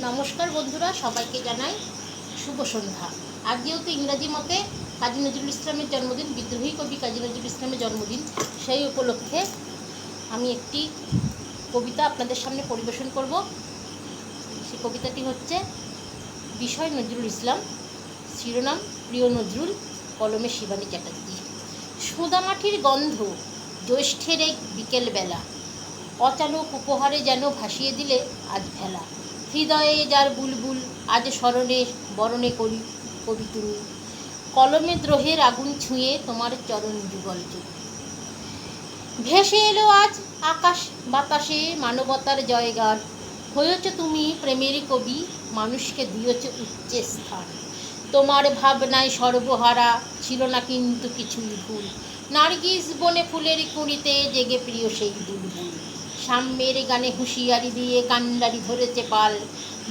নমস্কার বন্ধুরা, সবাইকে জানাই শুভ সন্ধ্যা। আজ যেহেতু ইংরাজি মতে কাজী নজরুল ইসলামের জন্মদিন, বিদ্রোহী কবি কাজী নজরুল ইসলামের জন্মদিন, সেই উপলক্ষে আমি একটি কবিতা আপনাদের সামনে পরিবেশন করব। সেই কবিতাটি হচ্ছে, বিষয় নজরুল ইসলাম, শিরোনাম প্রিয় নজরুল, কলমে শিবানী চ্যাটার্জি। সুদামাটির গন্ধ জ্যৈষ্ঠের এক বিকেলবেলা, অচানক উপহারে যেন ভাসিয়ে দিলে আজ ভেলা। হৃদয়ে যার বুলবুল, আজ স্মরণে, বরণে করি কবি তুমি কলমে দ্রোহের আগুন ছুঁয়ে তোমার চরণ যুগল যুগ। ভেসে এলো আজ আকাশ বাতাসে মানবতার জয়গান। হয়েছ তুমি প্রেমের কবি, মানুষকে দিয়েছ উচ্চে স্থান। তোমার ভাবনায় সর্বহারা ছিল না কিন্তু কিছুই ভুল। নার্গিস বনে ফুলের কুঁড়িতে জেগে প্রিয় সেই বুলবুল। সাম্যের গানে হুঁশিয়ারি দিয়ে কান্ডারি ধরেছে পাল।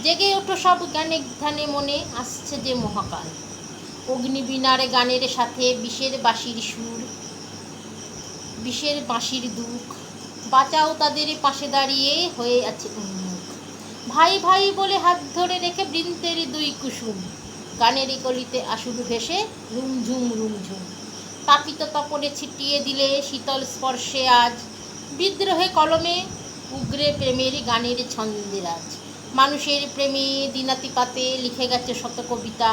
জেগে ওঠো সব জ্ঞানে ধ্যানে মনে, আসছে যে মহাকাল। অগ্নিবীণার গানের সাথে বিষের বাঁশির সুর, বিষের বাঁশির দুঃখ। বাঁচাও তাদের পাশে দাঁড়িয়ে হয়ে আছে ভাই ভাই বলে হাত ধরে রেখে বৃন্তের দুই কুসুম। গানের কলিতে আসুর ভেসে, রুমঝুম রুমঝুম। তাপিত তপনে ছিটিয়ে দিলে শীতল স্পর্শে আজ বিদ্রোহে কলমে উগ্রে প্রেমের গানের ছন্দের আজ মানুষের প্রেমে দিনাতিপাতে লিখে গেছে শত কবিতা।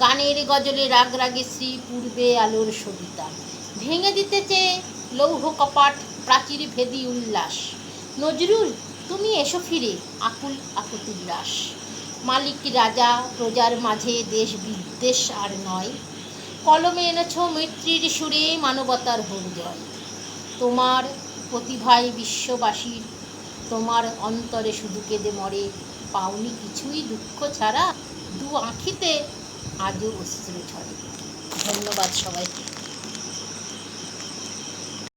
গানের গজলে রাগ রাগে শ্রী পূর্বে আলোর সবিতা। ভেঙে দিতে চেয়ে লৌহ কপাট, প্রাচীর ভেদি উল্লাস। নজরুল, তুমি এসো ফিরে, আকুল আকুতির রাস মালিক রাজা, প্রজার মাঝে দেশ বিদ্বেষ আর নয়। কলমে এনেছ মৈত্রীর সুরে মানবতার হোক তোমার প্রতিভায় বিশ্ববাসীর। তোমার অন্তরে শুধু কেঁদে মরে, পাওনি কিছুই দুঃখ ছাড়া দু আঁখিতে আজও অস্ত্র ঝরে। ধন্যবাদ সবাইকে।